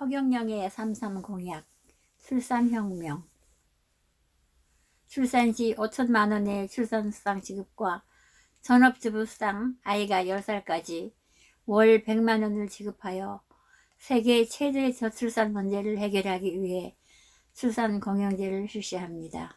허경영의 삼삼 공약 출산혁명 출산 시 5천만 원의 출산수당 지급과 전업주부수당 아이가 10살까지 월 100만 원을 지급하여 세계 최대 저출산 문제를 해결하기 위해 출산 공영제를 실시합니다.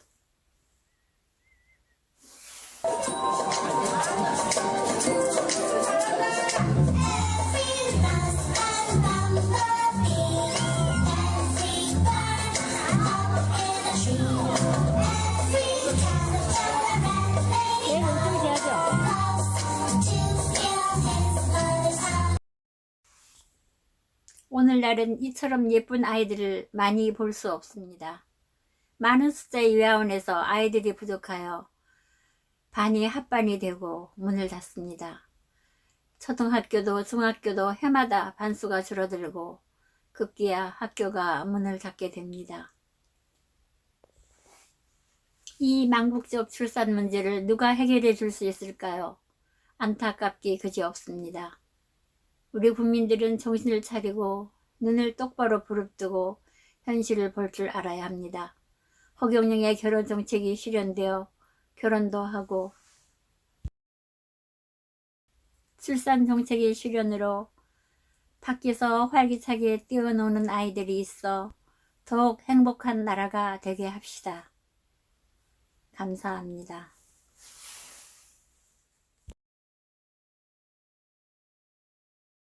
오늘날은 이처럼 예쁜 아이들을 많이 볼 수 없습니다. 많은 숫자의 요양원에서 아이들이 부족하여 반이 합반이 되고 문을 닫습니다. 초등학교도 중학교도 해마다 반수가 줄어들고 급기야 학교가 문을 닫게 됩니다. 이 망국적 출산 문제를 누가 해결해 줄 수 있을까요? 안타깝기 그지 없습니다. 우리 국민들은 정신을 차리고 눈을 똑바로 부릅뜨고 현실을 볼 줄 알아야 합니다. 허경영의 결혼 정책이 실현되어 결혼도 하고 출산 정책의 실현으로 밖에서 활기차게 뛰어노는 아이들이 있어 더욱 행복한 나라가 되게 합시다. 감사합니다.